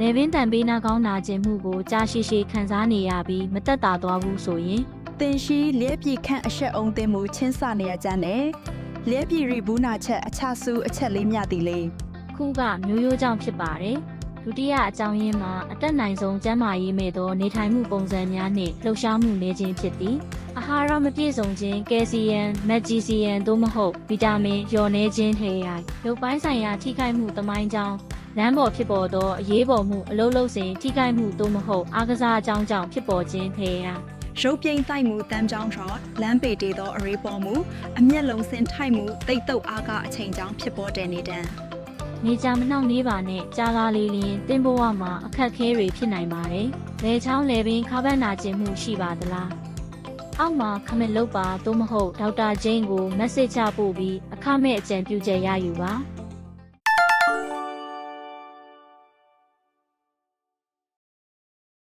လေပင်တန်ပေးနာကောင်းနာကျင်မှုကိုကြားရှိရှိခံစားနေရပြီးမတက်တာသွားဘူးဆိုရင်တင်ရှိလျက်ပြည်ခန့်အဆက်အောင်တင်မှုချင်းစနေရကြနဲ့လျက်ပြည်ရီဘူးနာချက်အချဆူအချက်လေးမြသည်လေခုကမျိုးရိုးကြောင့်ဖြစ်ပါတယ်ဒုတိယအကြောင်းရင်းမှာအတက်နိုင်ဆုံးကျန်းမာရေးမဲ့သောနေထိုင်မှုပုံစံများနှင့်လှုပ်ရှားမှုနေခြင်းဖြစ်သည်အာဟာရမပြည့်စုံခြင်းကယ်ဆီယမ်မက်ဂီဆီယမ်သို့မဟုတ်ဗီတာမင်လျော်နေခြင်းထေရိုက်ရုပ်ပိုင်းဆိုင်ရာထိခိုက်မှုတမိုင်းကြောင်း လမ်းပေါ်ဖြစ်ပေါ်သောအရေးပေါ်မှုအလုံးလုံးစဉ်ထိခိုက်မှုသို့မဟုတ်အားကစားအကြောင်းကြောင့်ဖြစ်ပေါ်ခြင်းထေရိုက်ရုပ်ပြိန်တိုက်မှုတမ်းကြောင်းထော်လမ်းပေတေသောအရေးပေါ်မှုအမျက်လုံးစင်ထိုက်မှုတိတ်တုတ်အားကအချိန်ကြောင်းဖြစ်ပေါ်တဲ့နေတံနေကြမနှောင့်နှေးပါနဲ့ကြာလာလေလျင်တင်းဘဝမှာအခက်အခဲတွေဖြစ်နိုင်ပါတယ်။လေချောင်းလေပင်ခါဘတ်နာကျင်မှုရှိပါသလား။အောက်မှာခမစ်လုပ်ပါသို့မဟုတ်ဒေါက်တာဂျိန်းကိုမက်ဆေ့ချပို့ပြီးအခမဲ့အကြံပြုချက်ရယူပါ။